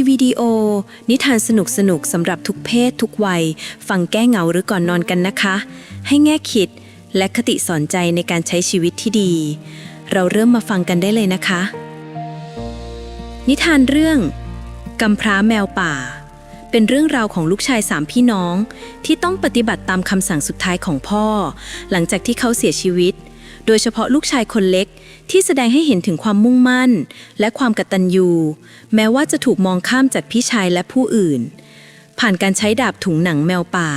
ทีวีดีโอ นิทานสนุกสนุกสำหรับทุกเพศทุกวัย ฟังแก้เหงาหรือก่อนนอนกันนะคะ ให้แง่คิดและคติสอนใจในการใช้ชีวิตที่ดี เราเริ่มมาฟังกันได้เลยนะคะ นิทานเรื่องกำพร้าแมวป่า เป็นเรื่องราวของลูกชายสามพี่น้อง ที่ต้องปฏิบัติตามคำสั่งสุดท้ายของพ่อ หลังจากที่เขาเสียชีวิต โดยเฉพาะลูกชายคนเล็ก ที่แสดงให้เห็นถึงความมุ่งมั่น และความกตัญญูแม้ว่าจะถูกมองข้ามจากพี่ชายและผู้อื่น ผ่านการใช้ดาบถุงหนังแมวป่า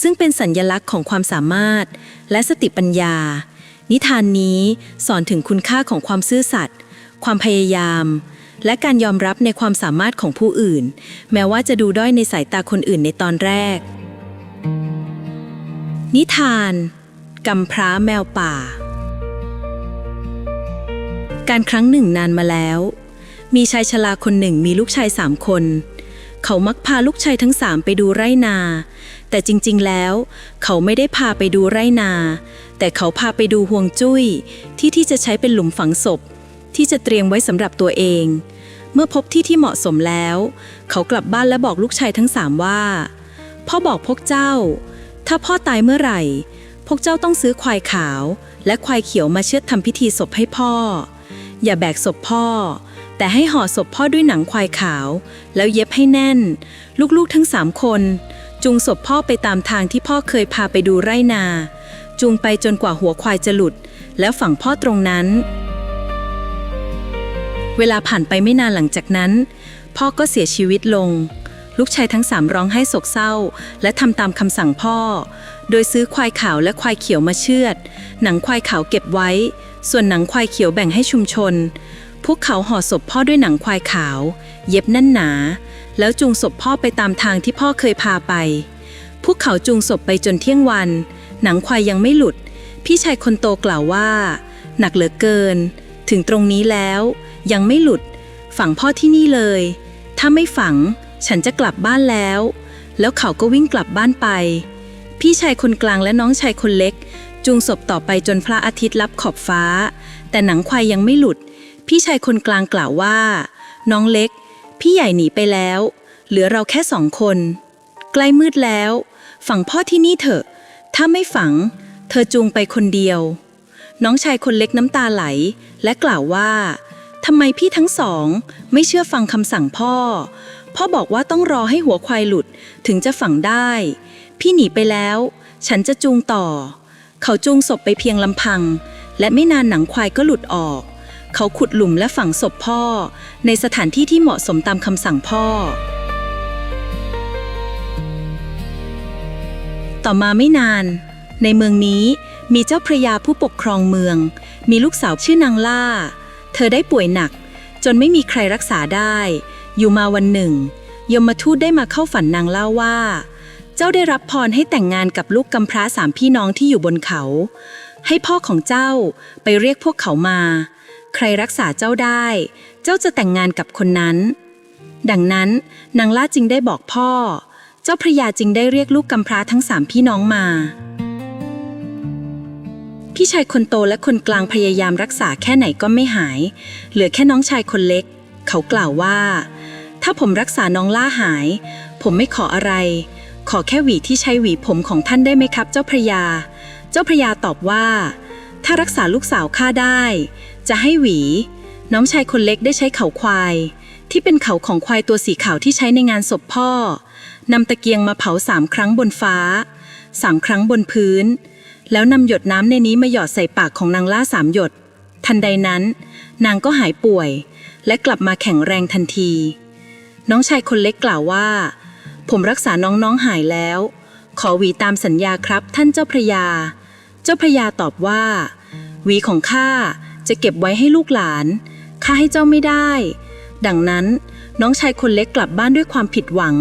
ซึ่งเป็นสัญญลักษณ์ของความสามารถ และสติปัญญา นิทานนี้สอนถึงคุณค่าของความซื่อสัตย์ความพยายาม และการยอมรับในความสามารถของผู้อื่น แม้ว่าจะดูด้อยในสายตาคนอื่นในตอนแรก นิทานกำพร้าแมวป่า การครั้งหนึ่งนานมาแล้ว มีชายชราคนหนึ่งมีลูกชายสามคน เขามักพาลูกชายทั้งสามไปดูไร่นา แต่จริงๆแล้ว เขาไม่ได้พาไปดูไร่นา แต่เขาพาไปดูห่วงจุ้ย ที่ที่จะใช้เป็นหลุมฝังศพ ที่จะเตรียมไว้สำหรับตัวเอง เมื่อพบที่ที่เหมาะสมแล้ว เขากลับบ้านและบอกลูกชายทั้งสามว่า พ่อบอกพวกเจ้า ถ้าพ่อตายเมื่อไหร่ พวกเจ้าต้องซื้อควายขาวและควายเขียวมาเชือดทำพิธีศพให้พ่อ อย่าแบกศพพ่อ แต่ให้ห่อศพพ่อด้วยหนังควายขาว แล้วเย็บให้แน่น ลูกๆทั้งสามคนจูงศพพ่อไปตามทางที่พ่อเคยพาไปดูไร่นา จูงไปจนกว่าหัวควายจะหลุด แล้วฝังพ่อตรงนั้น เวลาผ่านไปไม่นานหลังจากนั้น พ่อก็เสียชีวิตลง ลูกชายทั้งสามร้องไห้โศกเศร้า และทำตามคำสั่งพ่อ โดยซื้อควายขาวและควายเขียวมาเชือด หนังควายขาวเก็บไว้ ส่วนหนังควายเขียวแบ่งให้ชุมชน พวกเขาห่อศพพ่อด้วยหนังควายขาว เย็บแน่นหนา แล้วจูงศพพ่อไปตามทางที่พ่อเคยพาไป พวกเขาจูงศพไปจนเที่ยงวัน หนังควายยังไม่หลุด พี่ชายคนโตกล่าวว่า หนักเหลือเกิน ถึงตรงนี้แล้ว ยังไม่หลุด ฝังพ่อที่นี่เลย ถ้าไม่ฝัง ฉันจะกลับบ้านแล้ว แล้วเขาก็วิ่งกลับบ้านไป พี่ชายคนกลางและน้องชายคนเล็ก จูงศพต่อไปจนพระอาทิตย์ลับขอบฟ้า แต่หนังควายยังไม่หลุด พี่ชายคนกลางกล่าวว่า น้องเล็ก พี่ใหญ่หนีไปแล้ว เหลือเราแค่สองคน ใกล้มืดแล้ว ฝังพ่อที่นี่เถอะ ถ้าไม่ฝัง เธอจูงไปคนเดียว น้องชายคนเล็กน้ำตาไหล และกล่าวว่าทำไมพี่ทั้งสอง ไม่เชื่อฟังคำสั่งพ่อ พ่อบอกว่าต้องรอให้หัวควายหลุดถึงจะฝังได้ พี่หนีไปแล้ว ฉันจะจูงต่อ เขาจูงศพไปเพียงลำพัง และไม่นานหนังควายก็หลุดออก เขาขุดหลุมและฝังศพพ่อ ในสถานที่ที่เหมาะสมตามคำสั่งพ่อ ต่อมาไม่นาน ในเมืองนี้มีเจ้าพระยาผู้ปกครองเมือง มีลูกสาวชื่อนางล่า เธอได้ป่วยหนัก จนไม่มีใครรักษาได้ อยู่มาวันหนึ่ง ยมมาทูตได้มาเข้าฝันนางเล่าว่า เจ้าได้รับพรให้แต่งงานกับลูกกำพร้าสามพี่น้องที่อยู่บนเขา ให้พ่อของเจ้าไปเรียกพวกเขามา ใครรักษาเจ้าได้ เจ้าจะแต่งงานกับคนนั้น ดังนั้นนางล่าจึงได้บอกพ่อ เจ้าพระยาจึงได้เรียกลูกกำพร้าทั้งสามพี่น้องมา พี่ชายคนโตและคนกลางพยายามรักษาแค่ไหนก็ไม่หาย เหลือแค่น้องชายคนเล็ก เขากล่าวว่า ถ้าผมรักษาน้องล่าหาย ผมไม่ขออะไร ขอแค่หวีที่ใช้หวีผมของท่านได้ไหมครับ เจ้าพระยา เจ้าพระยาตอบว่า ถ้ารักษาลูกสาวข้าได้ จะให้หวี น้องชายคนเล็กได้ใช้เขาควาย ที่เป็นเขาของควายตัวสีขาวที่ใช้ในงานศพพ่อนำตะเกียงมาเผาสามครั้งบนฟ้าสามครั้งบนพื้น แล้วนำหยดน้ำในนี้มาหยอดใส่ปากของนางล่าสามหยด ทันใดนั้น นางก็หายป่วย และกลับมาแข็งแรงทันที น้องชายคนเล็กกล่าวว่า ผมรักษาน้องๆหายแล้ว ขอหวีตามสัญญาครับ ท่านเจ้าพระยา เจ้าพระยาตอบว่า หวีของข้าจะเก็บไว้ให้ลูกหลาน ข้าให้เจ้าไม่ได้ ดังนั้นน้องชายคนเล็กกลับบ้านด้วยความผิดหวัง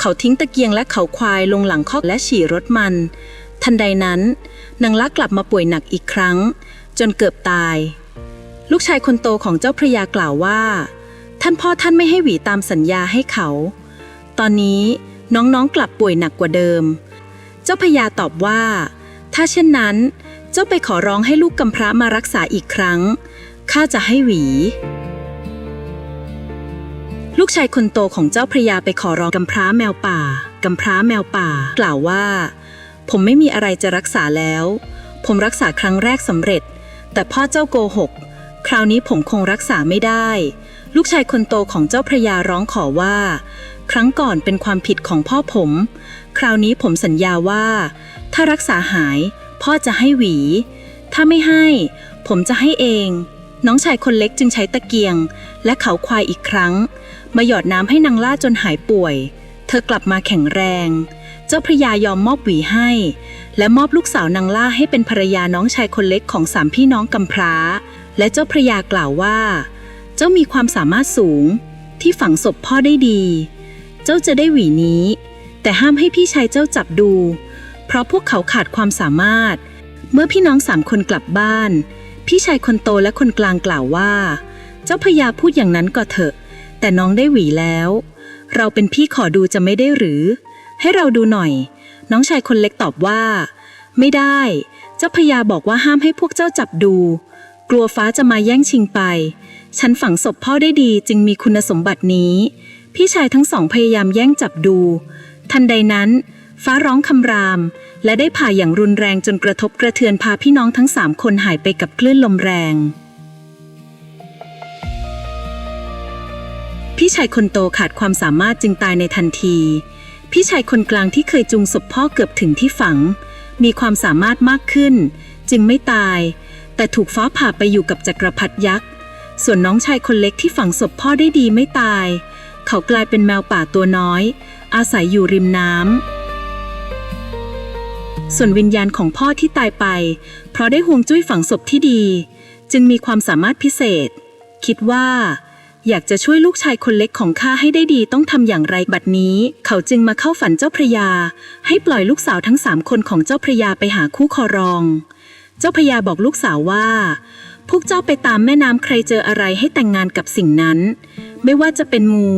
เขาทิ้งตะเกียงและเขาควายลงหลังคอกและฉี่รถมัน ทันใดนั้น นางลักกลับมาป่วยหนักอีกครั้ง จนเกือบตาย ลูกชายคนโตของเจ้าพระยากล่าวว่า ท่านพ่อท่านไม่ให้หวีตามสัญญาให้เขา ตอนนี้น้องๆกลับป่วยหนักกว่าเดิม เจ้าพระยาตอบว่า ถ้าเช่นนั้น เจ้าไปขอร้องให้ลูกกำพร้ามารักษาอีกครั้ง ข้าจะให้หวี ลูกชายคนโตของเจ้าพระยาไปขอร้องกำพร้าแมวป่า กำพร้าแมวป่า กล่าวว่า ผมไม่มีอะไรจะรักษาแล้ว ผมรักษาครั้งแรกสำเร็จ แต่พ่อเจ้าโกหก คราวนี้ผมคงรักษาไม่ได้ ลูกชายคนโตของเจ้าพระยาร้องขอว่า ครั้งก่อนเป็นความผิดของพ่อผม คราวนี้ผมสัญญาว่า ถ้ารักษาหาย พ่อจะให้หวี ถ้าไม่ให้ ผมจะให้เอง น้องชายคนเล็กจึงใช้ตะเกียง และเขาควายอีกครั้ง มาหยอดน้ำให้นางล่าจนหายป่วย เธอกลับมาแข็งแรง เจ้าพระยายอมมอบหวีให้ และมอบลูกสาวนางล่าให้เป็นภรรยาน้องชายคนเล็กของสามพี่น้องกำพร้า และเจ้าพระยากล่าวว่า เจ้ามีความสามารถสูง ที่ฝังศพพ่อได้ดี เจ้าจะได้หวีนี้ แต่ห้ามให้พี่ชายเจ้าจับดู เพราะพวกเขาขาดความสามารถ เมื่อพี่น้องสามคนกลับบ้าน พี่ชายคนโตและคนกลางกล่าวว่า เจ้าพระยาพูดอย่างนั้นก็เถอะ แต่น้องได้หวีแล้ว เราเป็นพี่ขอดูจะไม่ได้หรือ ให้เราดูหน่อย น้องชายคนเล็กตอบว่า ไม่ได้ เจ้าพระยาบอกว่าห้ามให้พวกเจ้าจับดู กลัวฟ้าจะมาแย่งชิงไป ฉันฝังศพพ่อได้ดีจึงมีคุณสมบัตินี้ พี่ชายทั้งสองพยายามแย่งจับดู ทันใดนั้น ฟ้าร้องคำราม และได้ผ่าอย่างรุนแรงจนกระทบกระเทือนพาพี่น้องทั้งสามคนหายไปกับคลื่นลมแรง พี่ชายคนโตขาดความสามารถจึงตายในทันที พี่ชายคนกลางที่เคยจุงศพพ่อเกือบถึงที่ฝัง มีความสามารถมากขึ้น จึงไม่ตาย แต่ถูกฟ้าผ่าไปอยู่กับจักรพรรดิยักษ์ส่วนน้องชายคนเล็กที่ฝังศพพ่อได้ดีไม่ตาย เขากลายเป็นแมวป่าตัวน้อย อาศัยอยู่ริมน้ำส่วนวิญญาณของพ่อที่ตายไป เพราะได้ห่วงจุ้ยฝังศพที่ดี จึงมีความสามารถพิเศษ คิดว่า อยากจะช่วยลูกชายคนเล็กของข้าให้ได้ดีต้องทำอย่างไรบัดนี้ เขาจึงมาเข้าฝันเจ้าพระยา ให้ปล่อยลูกสาวทั้งสามคนของเจ้าพระยาไปหาคู่คอรอง เจ้าพระยาบอกลูกสาวว่า พวกเจ้าไปตามแม่น้ำใครเจออะไรให้แต่งงานกับสิ่งนั้น ไม่ว่าจะเป็นงู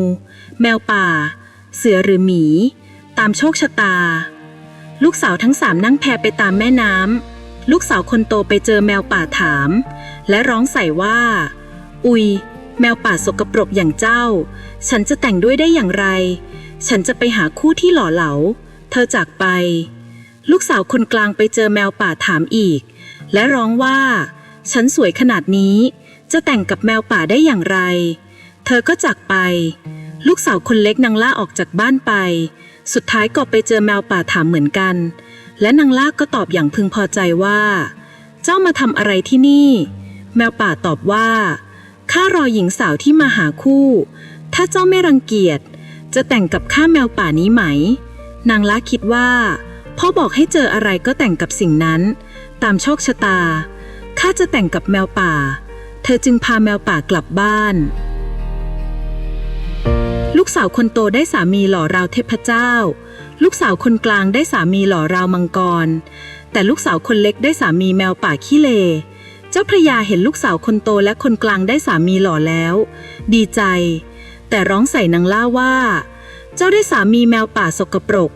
แมวป่า เสือหรือหมี ตามโชคชะตา ลูกสาวทั้งสามนั่งแพไปตามแม่น้ำลูกสาวคนโตไปเจอแมวป่าถาม และร้องใส่ว่า อุย แมวป่าสกปรกอย่างเจ้า ฉันจะแต่งด้วยได้อย่างไร ฉันจะไปหาคู่ที่หล่อเหลา เธอจากไป ลูกสาวคนกลางไปเจอแมวป่าถามอีก และร้องว่า ฉันสวยขนาดนี้ จะแต่งกับแมวป่าได้อย่างไร เธอก็จากไป ลูกสาวคนเล็กนางล่าออกจากบ้านไป สุดท้ายก็ไปเจอแมวป่าถามเหมือนกัน และนางล่าก็ตอบอย่างพึงพอใจว่า เจ้ามาทำอะไรที่นี่ แมวป่าตอบว่าข้ารอหญิงสาวที่มาหาคู่ ถ้าเจ้าไม่รังเกียจ จะแต่งกับข้าแมวป่านี้ไหม นางล่าคิดว่าพ่อบอกให้เจออะไรก็แต่งกับสิ่งนั้น ตามโชคชะตา ข้าจะแต่งกับแมวป่า เธอจึงพาแมวป่ากลับบ้าน ลูกสาวคนโตได้สามีหล่อราวเทพเจ้า ลูกสาวคนกลางได้สามีหล่อราวมังกร แต่ลูกสาวคนเล็กได้สามีแมวป่าขี้เลเจ้าพระยาเห็นลูกสาวคนโตและคนกลางได้สามีหล่อแล้ว ดีใจ แต่ร้องใส่นางล่าว่า เจ้าได้สามีแมวป่าสกปรก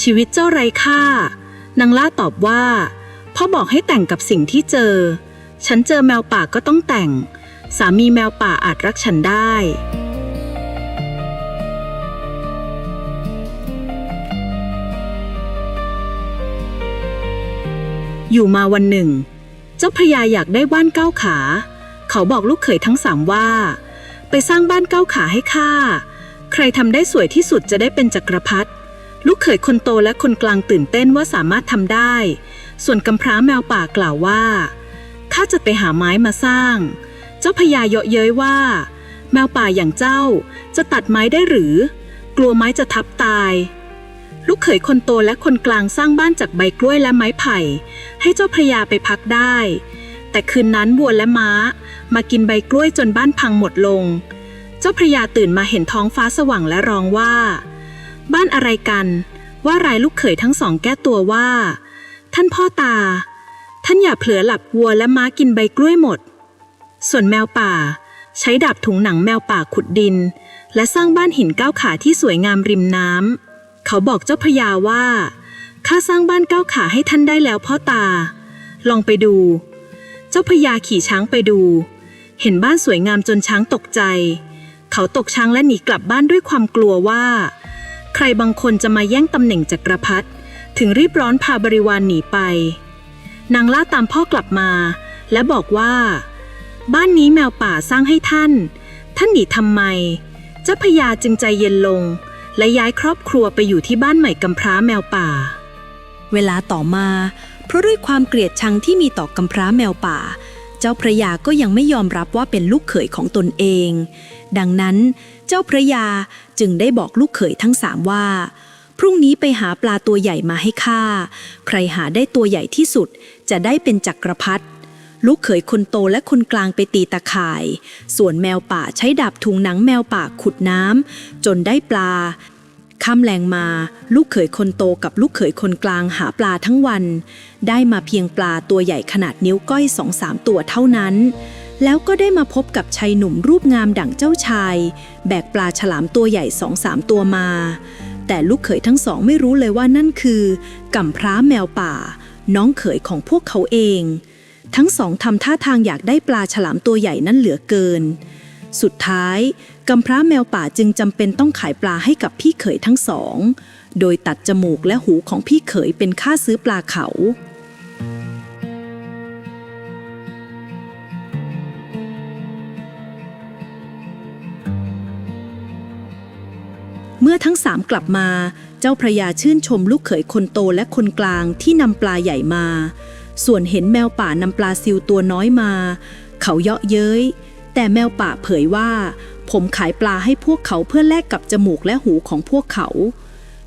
ชีวิตเจ้าไร้ค่านางล่าตอบว่า พ่อบอกให้แต่งกับสิ่งที่เจอ ฉันเจอแมวป่าก็ต้องแต่ง สามีแมวป่าอาจรักฉันได้ อยู่มาวันหนึ่ง เจ้าพระยาอยากได้บ้านเก้าขา เขาบอกลูกเขยทั้งสามว่า ไปสร้างบ้านเก้าขาให้ข้าใครทำได้สวยที่สุดจะได้เป็นจักรพรรดิลูกเขยคนโตและคนกลางตื่นเต้นว่าสามารถทำได้ ส่วนกำพร้าแมวป่ากล่าวว่า ข้าจะไปหาไม้มาสร้าง เจ้าพญาเยาะเย้ยว่า แมวป่าอย่างเจ้าจะตัดไม้ได้หรือ กลัวไม้จะทับตาย ลูกเขยคนโตและคนกลางสร้างบ้านจากใบกล้วยและไม้ไผ่ ให้เจ้าพระยาไปพักได้ แต่คืนนั้นวัวและม้า มากินใบกล้วยจนบ้านพังหมดลง เจ้าพระยาตื่นมาเห็นท้องฟ้าสว่างและร้องว่า บ้านอะไรกัน ว่ารายลูกเขยทั้งสองแก้ตัวว่า ท่านพ่อตา ท่านอย่าเผลอหลับวัวและม้ากินใบกล้วยหมด ส่วนแมวป่า ใช้ดาบถุงหนังแมวป่าขุดดิน และสร้างบ้านหินเก้าขาที่สวยงามริมน้ำเขาบอกเจ้าพระยาว่าข้าสร้างบ้านเก้าขาให้ท่านได้แล้วพ่อตา ลองไปดู เจ้าพระยาขี่ช้างไปดู เห็นบ้านสวยงามจนช้างตกใจ เขาตกช้างและหนีกลับบ้านด้วยความกลัวว่า ใครบางคนจะมาแย่งตำแหน่งจักรพรรดิ ถึงรีบร้อนพาบริวารหนีไป นางล่าตามพ่อกลับมา และบอกว่า บ้านนี้แมวป่าสร้างให้ท่าน ท่านหนีทำไม เจ้าพญาจึงใจเย็นลง และย้ายครอบครัวไปอยู่ที่บ้านใหม่กำพร้าแมวป่า เวลาต่อมา เพราะด้วยความเกลียดชังที่มีต่อกำพร้าแมวป่า เจ้าพระยาก็ยังไม่ยอมรับว่าเป็นลูกเขยของตนเอง ดังนั้น เจ้าพระยาจึงได้บอกลูกเขยทั้งสามว่า พรุ่งนี้ไปหาปลาตัวใหญ่มาให้ข้าใครหาได้ตัวใหญ่ที่สุด จะได้เป็นจักรพรรดิลูกเขยคนโตและคนกลางไปตีตะข่าย ส่วนแมวป่าใช้ดาบทุงหนังแมวป่าขุดน้ำจนได้ปลาค่ำแรงมา ลูกเขยคนโตกับลูกเขยคนกลางหาปลาทั้งวัน ได้มาเพียงปลาตัวใหญ่ขนาดนิ้วก้อยสองสามตัวเท่านั้น แล้วก็ได้มาพบกับชายหนุ่มรูปงามดั่งเจ้าชาย แบกปลาฉลามตัวใหญ่สองสามตัวมา แต่ลูกเขยทั้งสองไม่รู้เลยว่านั่นคือกัมพร้าแมวป่า น้องเขยของพวกเขาเอง ทั้งสองทำท่าทางอยากได้ปลาฉลามตัวใหญ่นั่นเหลือเกิน สุดท้ายกัมพร้าแมวป่าจึงจำเป็นต้องขายปลาให้กับพี่เขยทั้งสอง โดยตัดจมูกและหูของพี่เขยเป็นค่าซื้อปลาเขา มื่อทั้งสามกลับมา เจ้าพระยาชื่นชมลูกเขยคนโตและคนกลางที่นำปลาใหญ่มา ส่วนเห็นแมวป่านำปลาซิวตัวน้อยมา เขาเยาะเย้ย แต่แมวป่าเผยว่า ผมขายปลาให้พวกเขาเพื่อแลกกับจมูกและหูของพวกเขา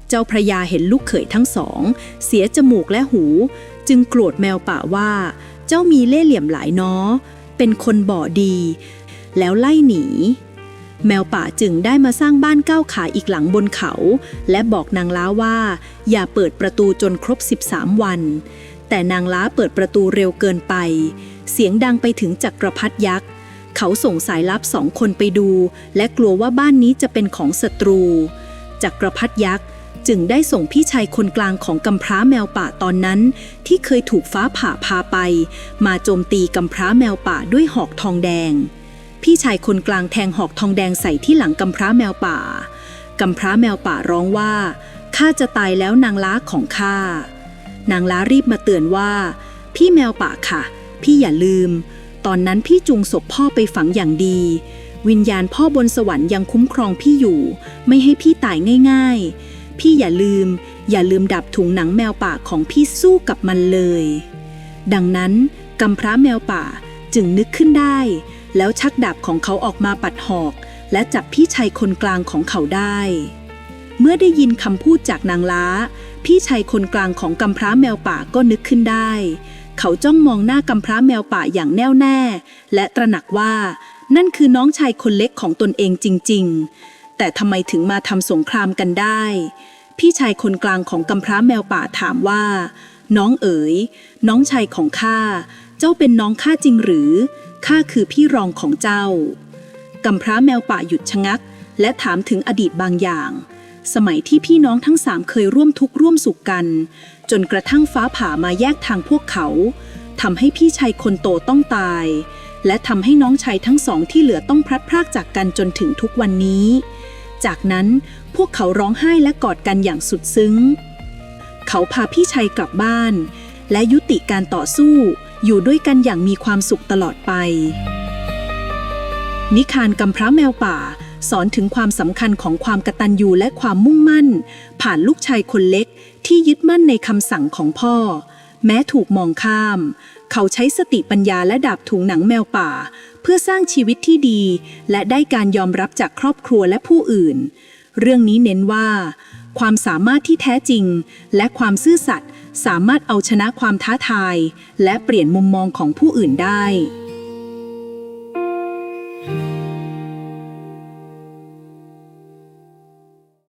เจ้าพระยาเห็นลูกเขยทั้งสอง เสียจมูกและหู จึงโกรธแมวป่าว่า เจ้ามีเล่ห์เหลี่ยมหลายน้อ เป็นคนบ่อดี แล้วไล่หนี แมวป่าจึงได้มาสร้างบ้านเก้าขาอีกหลังบนเขา และบอกนางล้าว่า อย่าเปิดประตูจนครบ 13 วัน แต่นางล้าเปิดประตูเร็วเกินไป เสียงดังไปถึงจักรพรรดิยักษ์ เขาส่งสายลับสองคนไปดู และกลัวว่าบ้านนี้จะเป็นของศัตรู จักรพรรดิยักษ์จึงได้ส่งพี่ชายคนกลางของกำพร้าแมวป่าตอนนั้น ที่เคยถูกฟ้าผ่าพาไป มาโจมตีกำพร้าแมวป่าด้วยหอกทองแดง พี่ชายคนกลางแทงหอกทองแดงใส่ที่หลังกำพร้าแมวป่ากำพร้าแมวป่าร้องว่าข้าจะตายแล้วนางล้าของข้านางล้ารีบมาเตือนว่า พี่แมวป่าค่ะ พี่อย่าลืม ตอนนั้นพี่จุงศพพ่อไปฝังอย่างดี วิญญาณพ่อบนสวรรค์ยังคุ้มครองพี่อยู่ ไม่ให้พี่ตายง่าย ๆ พี่อย่าลืม อย่าลืมดับถุงหนังแมวป่าของพี่สู้กับมันเลย ดังนั้นกำพร้าแมวป่าจึงนึกขึ้นได้ แล้วชักดาบของเขาออกมาปัดหอก และจับพี่ชายคนกลางของเขาได้ เมื่อได้ยินคำพูดจากนางล้า พี่ชายคนกลางของกำพร้าแมวป่าก็นึกขึ้นได้ เขาจ้องมองหน้ากำพร้าแมวป่าอย่างแน่วแน่ และตระหนักว่านั่นคือน้องชายคนเล็กของตนเองจริง ๆ แต่ทำไมถึงมาทำสงครามกันได้ พี่ชายคนกลางของกำพร้าแมวป่าถามว่า น้องเอ๋ย น้องชายของข้า เจ้าเป็นน้องข้าจริงหรือ ข้าคือพี่รองของเจ้า กำพร้าแมวป่าหยุดชะงัก และถามถึงอดีตบางอย่าง สมัยที่พี่น้องทั้งสามเคยร่วมทุกข์ร่วมสุขกัน จนกระทั่งฟ้าผ่ามาแยกทางพวกเขาทำให้พี่ชายคนโตต้องตาย และทำให้น้องชายทั้งสองที่เหลือต้องพลัดพรากจากกันจนถึงทุกวันนี้ จากนั้นพวกเขาร้องไห้และกอดกันอย่างสุดซึ้ง เขาพาพี่ชายกลับบ้าน และยุติการต่อสู้ อยู่ด้วยกันอย่างมีความสุขตลอดไป นิคานกำพร้าแมวป่า สอนถึงความสำคัญของความกตัญญูและความมุ่งมั่น ผ่านลูกชายคนเล็กที่ยึดมั่นในคำสั่งของพ่อ แม้ถูกมองข้าม เขาใช้สติปัญญาและดาบถุงหนังแมวป่า เพื่อสร้างชีวิตที่ดี และได้การยอมรับจากครอบครัวและผู้อื่น เรื่องนี้เน้นว่า ความสามารถที่แท้จริง และความซื่อสัตย์ สามารถเอาชนะความท้าทาย และเปลี่ยนมุมมองของผู้อื่นได้